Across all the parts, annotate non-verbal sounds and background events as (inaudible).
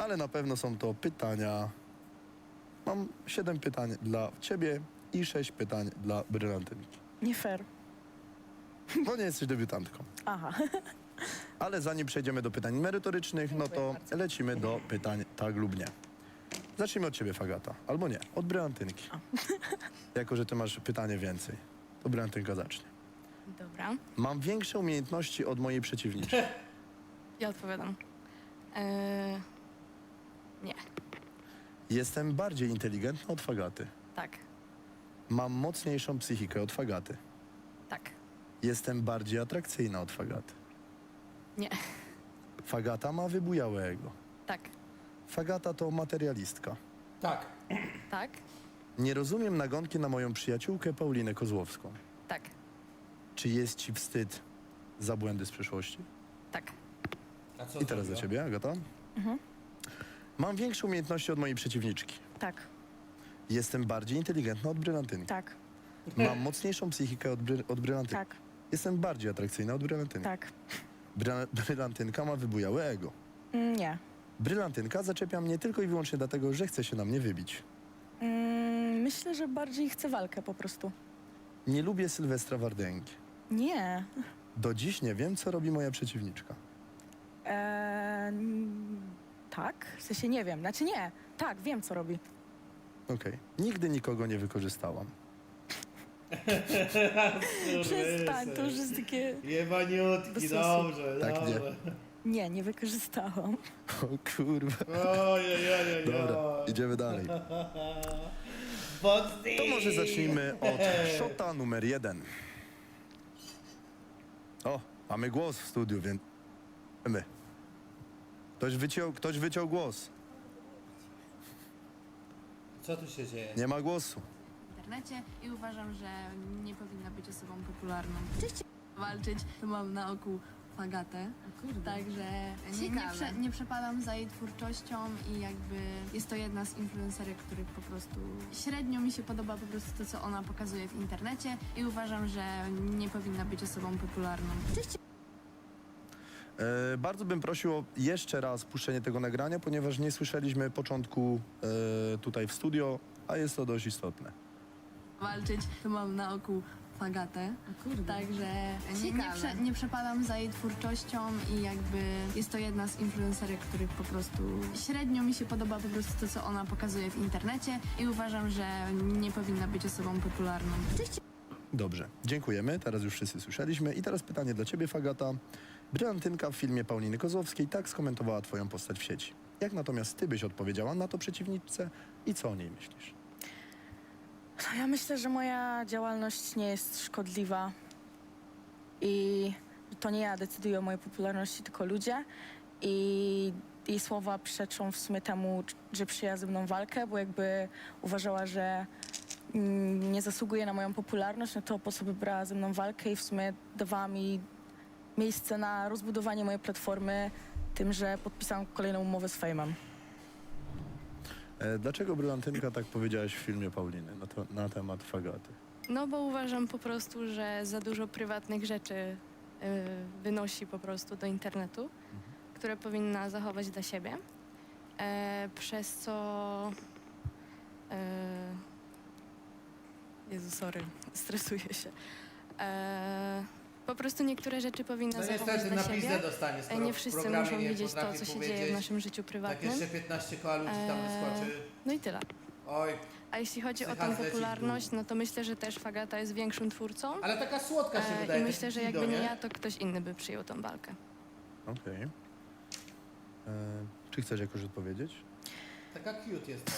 ale na pewno są to pytania. Mam siedem pytań dla ciebie i sześć pytań dla brylantynki. Nie fair. Bo nie jesteś debiutantką. Aha. (laughs) Ale zanim przejdziemy do pytań merytorycznych, no Dziękuję to bardzo. lecimy do pytań tak lub nie. Zacznijmy od ciebie, Fagata. Albo nie, od brylantynki. (laughs) jako, że ty masz pytanie więcej, to brylantynka zacznie. Dobra, Mam większe umiejętności od mojej przeciwniczki. (laughs) ja odpowiadam. Eee, nie, Jestem bardziej inteligentna od Fagaty. tak, Mam mocniejszą psychikę od Fagaty. tak, Jestem bardziej atrakcyjna od Fagaty. nie, Fagata ma wybujałe ego. tak, Fagata to materialistka. Tak. tak, Nie rozumiem nagonki na moją przyjaciółkę Paulinę Kozłowską. tak, Czy jest ci wstyd za błędy z przeszłości? tak, A co I teraz do zrobiła? ciebie, Agata. Mhm. Mam większe umiejętności od mojej przeciwniczki. Tak, Jestem bardziej inteligentna od brylantynki. tak, Mam mocniejszą psychikę od, bry, od brylantynki. tak, Jestem bardziej atrakcyjna od brylantynki. tak. Bryla, brylantynka ma wybujałe ego. Mm, Nie. Brylantynka zaczepia mnie tylko i wyłącznie dlatego, że chce się na mnie wybić. Mm, Myślę, że bardziej chcę walkę po prostu. Nie lubię Sylwestra Wardęgi. Nie. Do dziś nie wiem, co robi moja przeciwniczka. Eee, tak? W sensie nie wiem. Znaczy nie. Tak, wiem co robi. Okej. Nigdy nikogo nie wykorzystałam. (laughs) Przestań, to już jest takie... Jebaniutki, Bez sensu. dobrze, Tak, nie. dobrze. Nie, nie wykorzystałam. O kurwa. Oj, oj, oj, oj, Dobra, idziemy dalej. (laughs) To może zacznijmy od szota numer jeden. O, mamy głos w studiu, więc my. Ktoś wyciął, ktoś wyciął głos. Co tu się dzieje? Nie ma głosu. w internecie i uważam, że nie powinna być osobą popularną. Oczywiście walczyć, to mam na oku Fagatę. Także nie, nie, prze, nie przepadam za jej twórczością i jakby jest to jedna z influencerek, których po prostu średnio mi się podoba po prostu to, co ona pokazuje w internecie i uważam, że nie powinna być osobą popularną. E, bardzo bym prosił o jeszcze raz puszczenie tego nagrania, ponieważ nie słyszeliśmy początku e, tutaj w studio, a jest to dość istotne. Walczyć, to mam na oku Fagatę. Także nie, nie, prze, nie przepadam za jej twórczością i jakby jest to jedna z influencerek, których po prostu średnio mi się podoba po prostu to, co ona pokazuje w internecie i uważam, że nie powinna być osobą popularną. Dobrze, dziękujemy. Teraz już wszyscy słyszeliśmy. I teraz pytanie dla ciebie, Fagata. Brylantynka w filmie Pauliny Kozłowskiej tak skomentowała twoją postać w sieci. Jak natomiast ty byś odpowiedziała na to przeciwniczce i co o niej myślisz? No, ja myślę, że moja działalność nie jest szkodliwa i to nie ja decyduję o mojej popularności, tylko ludzie. I jej słowa przeczą w sumie temu, że przyjęła ze mną walkę, bo jakby uważała, że mm, nie zasługuje na moją popularność, no to po co by brała ze mną walkę i w sumie dawała mi miejsce na rozbudowanie mojej platformy tym, że podpisałam kolejną umowę z Fejmem. E, dlaczego Brylantynka tak powiedziałaś w filmie Pauliny na, to, na temat Fagaty? No bo uważam po prostu, że za dużo prywatnych rzeczy y, wynosi po prostu do internetu, które powinna zachować dla siebie. E, przez co. E, Jezu, sorry, (laughs) stresuję się. E, po prostu niektóre rzeczy powinna No zachować niestety dla na siebie. pizdę dostanie, skoro Nie w wszyscy programie muszą nie wiedzieć to, potrafi co się dzieje w naszym życiu Tak prywatnym. jeszcze 15 koła ludzi tam Eee, wyskoczy. No i tyle. Oj, A jeśli chodzi o Psycha tą zleci w popularność, no to myślę, że też Fagata jest większym twórcą. ale taka słodka się E, wydaje. I taki myślę, że jakby nie ja, to ktoś inny by przyjął tą walkę. Okej. E, Czy chcesz jakoś odpowiedzieć? Taka cute jest.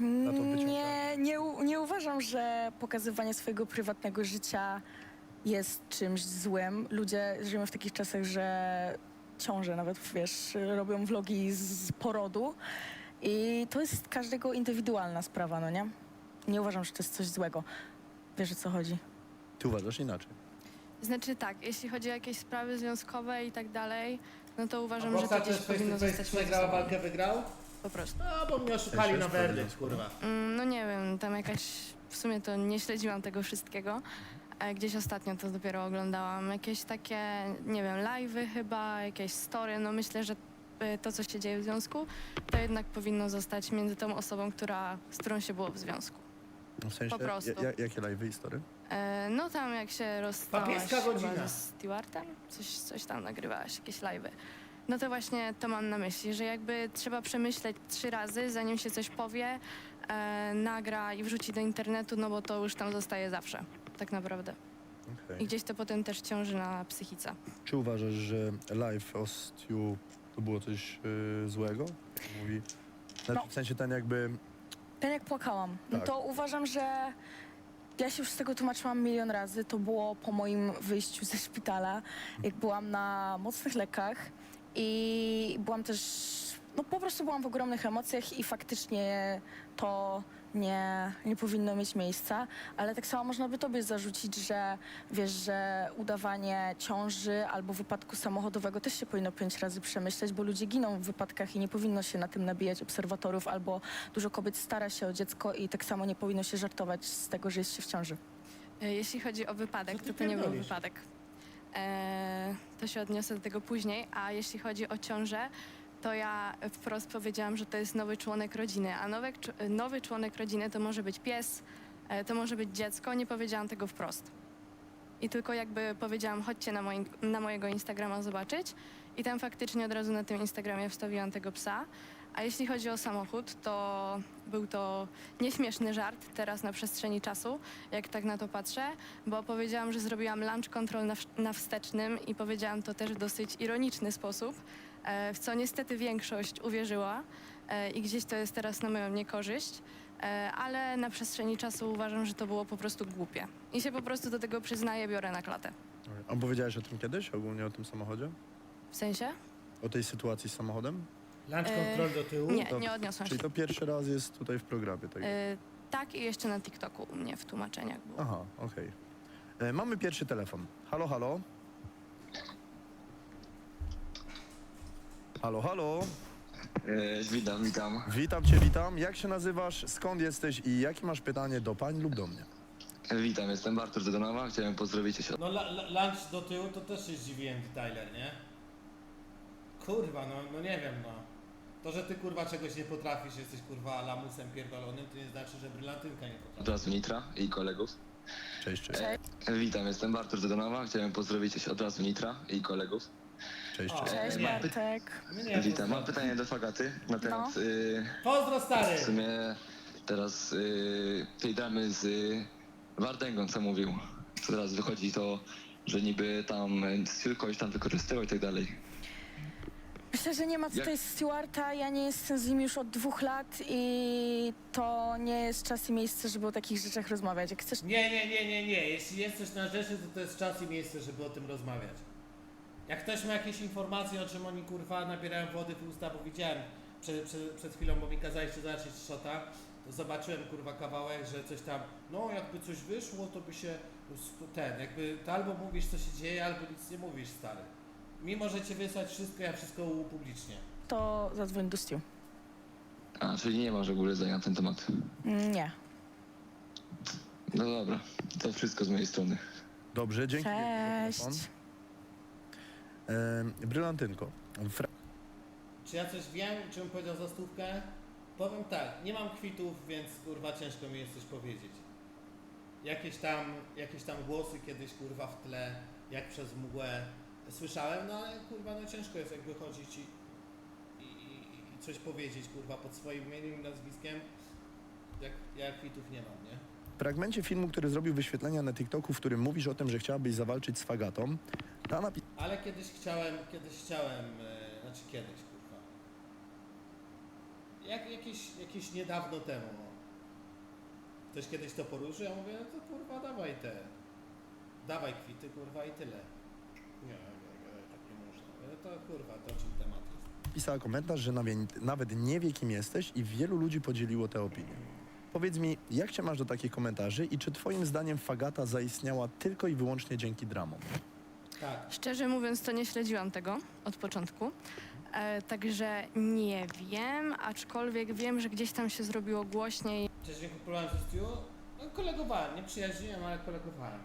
Na to wyciąga. Nie, nie, u- nie uważam, że pokazywanie swojego prywatnego życia jest czymś złym. Ludzie żyją w takich czasach, że ciąże nawet, wiesz, robią vlogi z porodu i to jest każdego indywidualna sprawa, no nie? Nie uważam, że to jest coś złego. Wiesz o co chodzi? Ty uważasz inaczej. Znaczy tak, jeśli chodzi o jakieś sprawy związkowe i tak dalej, no to uważam, że to gdzieś powinno zostać przegrała sobą. walkę, wygrał? Po prostu. No, bo mnie oszukali na werdykt, kurwa. Mm, No nie wiem, tam jakaś, w sumie to nie śledziłam tego wszystkiego. E, Gdzieś ostatnio to dopiero oglądałam. Jakieś takie, nie wiem, live'y chyba, jakieś story, no myślę, że y, to, co się dzieje w związku, to jednak powinno zostać między tą osobą, która, z którą się było w związku. No W sensie, Po prostu. ja- ja- jakie live'y i story? E, no tam jak się rozstałaś Papieska chyba godzina. ze Stewartem, coś, coś tam nagrywałaś, jakieś live'y. No to właśnie to mam na myśli, że jakby trzeba przemyśleć trzy razy, zanim się coś powie, e, nagra i wrzuci do internetu, no bo to już tam zostaje zawsze, tak naprawdę. Okej. I gdzieś to potem też ciąży na psychice. Czy uważasz, że live o Stu to było coś y, złego? Jak Mówi, znaczy, No. W sensie ten jakby... Ten jak płakałam, no Tak. to uważam, że ja się już z tego tłumaczyłam milion razy. To było po moim wyjściu ze szpitala, jak byłam na mocnych lekach i byłam też, no po prostu byłam w ogromnych emocjach i faktycznie to nie, nie powinno mieć miejsca, ale tak samo można by tobie zarzucić, że wiesz, że udawanie ciąży albo wypadku samochodowego też się powinno pięć razy przemyśleć, bo ludzie giną w wypadkach i nie powinno się na tym nabijać obserwatorów albo dużo kobiet stara się o dziecko i tak samo nie powinno się żartować z tego, że jest się w ciąży. E, Jeśli chodzi o wypadek, to to nie był pierdolisz? wypadek. E, to się odniosę do tego później, a jeśli chodzi o ciążę, to ja wprost powiedziałam, że to jest nowy członek rodziny, a nowy, nowy członek rodziny to może być pies, e, to może być dziecko, nie powiedziałam tego wprost. I tylko jakby powiedziałam, chodźcie na, moim, na mojego Instagrama zobaczyć i tam faktycznie od razu na tym Instagramie wstawiłam tego psa. A jeśli chodzi o samochód, to był to nieśmieszny żart teraz na przestrzeni czasu, jak tak na to patrzę, bo powiedziałam, że zrobiłam lunch control na, na wstecznym i powiedziałam to też w dosyć ironiczny sposób, e, w co niestety większość uwierzyła e, i gdzieś to jest teraz na moją niekorzyść, e, ale na przestrzeni czasu uważam, że to było po prostu głupie. I się po prostu do tego przyznaję, biorę na klatę. A powiedziałeś o tym kiedyś, ogólnie o tym samochodzie? W sensie? O tej sytuacji z samochodem? Lunch E, control do tyłu. Nie, to- nie odniosłam się. Czyli to pierwszy raz jest tutaj w programie. Tak? E, tak i jeszcze na TikToku u mnie w tłumaczeniach było. Aha, okej. E, Mamy pierwszy telefon. Halo, halo. Halo, halo. E, witam, witam. Witam cię, witam. Jak się nazywasz, skąd jesteś i jakie masz pytanie do pań lub do mnie? E, witam, jestem Bartosz Dodonowa. Chciałem pozdrowić cię. No la, la, lunch do tyłu to też się zdziwiłem, Tyler, nie? Kurwa, no, no nie wiem, no. To, że ty kurwa czegoś nie potrafisz, jesteś kurwa lamusem pierdolonym, to nie znaczy, że brylantynka nie Od potrafi. razu Nitra i kolegów. Cześć, cześć. E, witam, jestem Bartosz Dodonowa. Chciałem pozdrowić od razu Nitra i kolegów. Cześć, cześć. Cześć nie. Bartek. No nie, witam, no, mam pytanie do Fagaty na temat y, Pozdro stary! w sumie teraz y, tej dramy z y, Wardęgą, co mówił. Co teraz wychodzi to, że niby tam y, kogoś tam wykorzystywał i tak dalej. Myślę, że nie ma tutaj Stewarta, ja nie jestem z nim już od dwóch lat i to nie jest czas i miejsce, żeby o takich rzeczach rozmawiać. Jak chcesz Nie, nie, nie, nie, nie. Jeśli jest coś na rzeczy, to to jest czas i miejsce, żeby o tym rozmawiać. Jak ktoś ma jakieś informacje, o czym oni kurwa nabierają wody w usta, bo widziałem przed, przed, przed chwilą, bo mi kazaliście zobaczyć szota, to zobaczyłem kurwa kawałek, że coś tam, no jakby coś wyszło, to by się ten, jakby to albo mówisz co się dzieje, albo nic nie mówisz stary. Mi możecie wysłać wszystko, ja wszystko upublicznię. to zadzwoń do Stu. A, czyli nie masz w ogóle zdania na ten temat. Nie. No dobra, to wszystko z mojej strony. Dobrze, dzięki. Cześć. E, brylantynko. Fra- Czy ja coś wiem, czy bym powiedział za stówkę? Powiem tak, nie mam kwitów, więc kurwa ciężko mi jest coś powiedzieć. Jakieś tam, jakieś tam głosy kiedyś kurwa w tle, jak przez mgłę słyszałem, no ale kurwa no ciężko jest jakby chodzić i, i, i, i coś powiedzieć kurwa pod swoim imieniem i nazwiskiem, jak ja kwitów nie mam, nie? W fragmencie filmu, który zrobił wyświetlenia na TikToku, w którym mówisz o tym, że chciałabyś zawalczyć z Fagatą, ta napi- Ale kiedyś chciałem, kiedyś chciałem, e, znaczy kiedyś kurwa. Jak, jakieś, jakieś niedawno temu. no. Ktoś kiedyś to poruszył, ja mówię, no to kurwa dawaj te. Dawaj kwity kurwa i tyle. Nie, nie, nie, tak nie można. Ale to kurwa, to czym temat jest. pisała komentarz, że nawet, nawet nie wie, kim jesteś i wielu ludzi podzieliło tę opinię. Powiedz mi, jak się masz do takich komentarzy i czy twoim zdaniem Fagata zaistniała tylko i wyłącznie dzięki dramom? Tak, Szczerze mówiąc, to nie śledziłam tego od początku. E, także nie wiem, aczkolwiek wiem, że gdzieś tam się zrobiło głośniej. Czy dzięki próbowałem ze Stu? No, kolegowałem, nie przyjaźniłem, ale kolegowałem.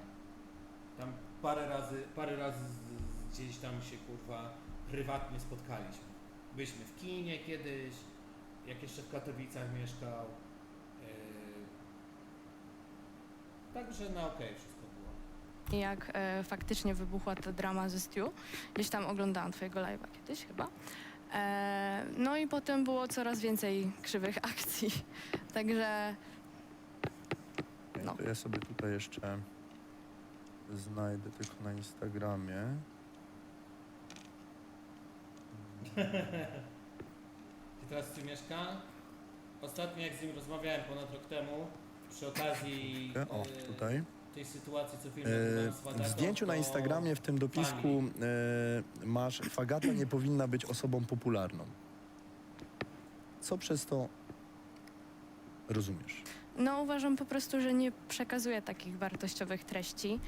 Tam parę razy, parę razy z, z, gdzieś tam się kurwa prywatnie spotkaliśmy. Byliśmy w kinie kiedyś, jak jeszcze w Katowicach mieszkał. Yy, Także na okej wszystko jak e, faktycznie wybuchła ta drama ze Stu, gdzieś tam oglądałam twojego live'a kiedyś chyba. E, no i potem było coraz więcej krzywych akcji. (laughs) Także No. To ja sobie tutaj jeszcze znajdę tylko na Instagramie. I teraz tu mieszka. Ostatnio jak z nim rozmawiałem ponad rok temu, przy okazji O, tutaj. Tej sytuacji, co film E, w zdjęciu na Instagramie w tym dopisku e, masz Fagata nie powinna być osobą popularną. Co przez to rozumiesz? no uważam po prostu, że nie przekazuje takich wartościowych treści.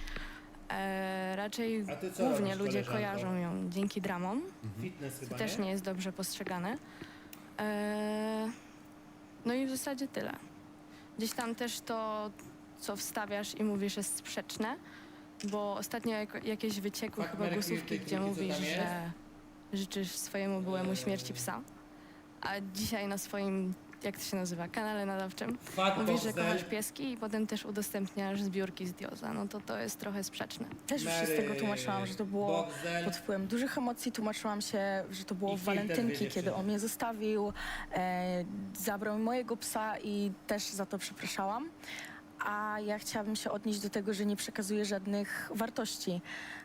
E, raczej A ty co głównie robisz, ludzie koleżanko? kojarzą ją dzięki dramom. Fitness To chyba, też nie jest dobrze postrzegane. E, no i w zasadzie tyle. Gdzieś tam też to, co wstawiasz i mówisz, jest sprzeczne, bo ostatnio jak, jakieś wyciekły chyba głosówki, gdzie co tam mówisz, jest? że życzysz swojemu byłemu śmierci psa. A dzisiaj na swoim, jak to się nazywa, kanale nadawczym Fuck mówisz, że kochasz pieski i potem też udostępniasz zbiórki z Dioza. No to to jest trochę sprzeczne. Też już się z tego tłumaczyłam, że to było pod wpływem dużych emocji. Tłumaczyłam się, że to było I w filtr walentynki, kiedy on mnie zostawił, e, zabrał mi mojego psa i też za to przepraszałam. A ja chciałabym się odnieść do tego, że nie przekazuję żadnych wartości.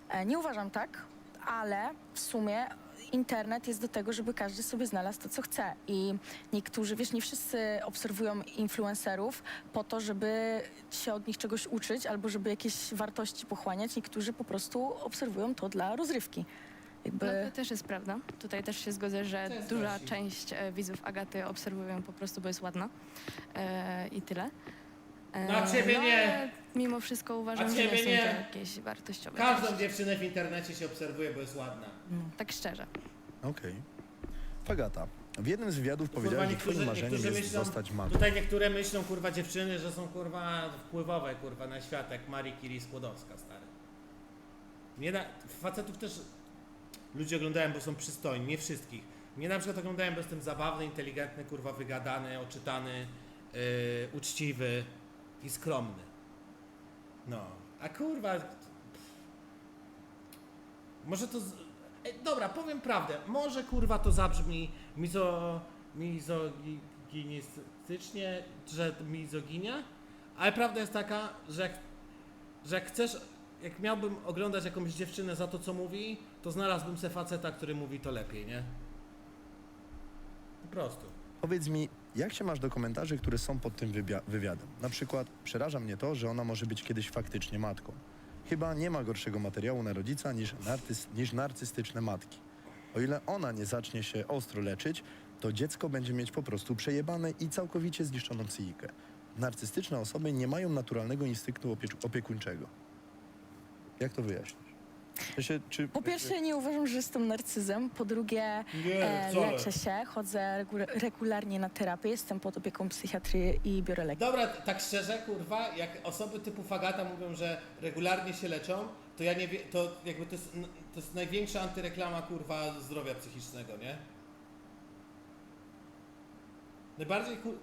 E, nie uważam tak, ale w sumie internet jest do tego, żeby każdy sobie znalazł to, co chce. I niektórzy, wiesz, nie wszyscy obserwują influencerów po to, żeby się od nich czegoś uczyć albo żeby jakieś wartości pochłaniać. Niektórzy po prostu obserwują to dla rozrywki. Jakby... No to też jest prawda. Tutaj też się zgodzę, że duża część e, widzów Agaty obserwują po prostu, bo jest ładna e, i tyle. E, No, a ciebie no, nie. ale Mimo wszystko uważam, że nie ciebie są nie. to jakieś wartościowe. Każdą treści. dziewczynę w internecie się obserwuje, bo jest ładna. Tak szczerze. Okej. Fagata. W jednym z wywiadów powiedziałeś, że twoim marzeniem jest myślą- zostać mamą. Tutaj niektóre myślą, kurwa, dziewczyny, że są, kurwa, wpływowe, kurwa, na świat, jak Marie Curie Skłodowska, stary. Nie da... Facetów też ludzie oglądają, bo są przystojni, nie wszystkich. Mnie na przykład oglądają, bo jestem zabawny, inteligentny, kurwa, wygadany, oczytany, yy, uczciwy i skromny. No. A kurwa... Może to... Ej, dobra, powiem prawdę. Może kurwa to zabrzmi mizo... mizoginistycznie, że mizoginia, ale prawda jest taka, że jak, że jak chcesz, jak miałbym oglądać jakąś dziewczynę za to, co mówi, to znalazłbym se faceta, który mówi to lepiej, nie? Po prostu. Powiedz mi, jak się masz do komentarzy, które są pod tym wywiadem? Na przykład, przeraża mnie to, że ona może być kiedyś faktycznie matką. Chyba nie ma gorszego materiału na rodzica niż, narcys- niż narcystyczne matki. O ile ona nie zacznie się ostro leczyć, to dziecko będzie mieć po prostu przejebane i całkowicie zniszczoną psychikę. Narcystyczne osoby nie mają naturalnego instynktu opie- opiekuńczego. Jak to wyjaśnisz? W sensie, czy, Po pierwsze, nie uważam, że jestem narcyzem. Po drugie, Nie, e, leczę się, chodzę regu- regularnie na terapię, jestem pod opieką psychiatry i biorę leki. Dobra, t- tak szczerze, kurwa, jak osoby typu Fagata mówią, że regularnie się leczą, to ja nie wiem, to jakby to jest, n- to jest największa antyreklama, kurwa, zdrowia psychicznego, nie? Najbardziej, kur...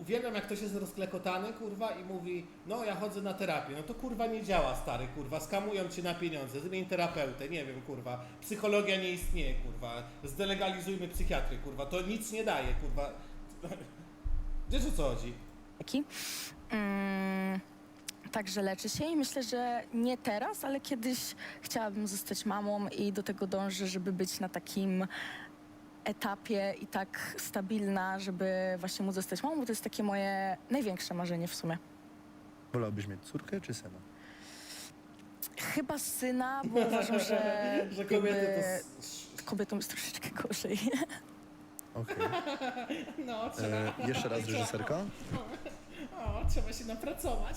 uwielbiam jak ktoś jest rozklekotany, kurwa, i mówi, no ja chodzę na terapię, no to kurwa nie działa, stary, kurwa, skamują cię na pieniądze, zmień terapeutę, nie wiem, kurwa, psychologia nie istnieje, kurwa, zdelegalizujmy psychiatry, kurwa, to nic nie daje, kurwa. (laughs) Wiesz o co chodzi? Mm, także leczę się i myślę, że nie teraz, ale kiedyś chciałabym zostać mamą i do tego dążę, żeby być na takim etapie i tak stabilna, żeby właśnie móc zostać mamą, bo to jest takie moje największe marzenie w sumie. wolałbyś mieć córkę czy syna? Chyba syna, bo (laughs) uważam, że, (laughs) Że kobiety jakby to... s- kobietom jest troszeczkę gorzej. (laughs) Okej. No, trzeba... E, Jeszcze raz reżyserka. O, trzeba się napracować.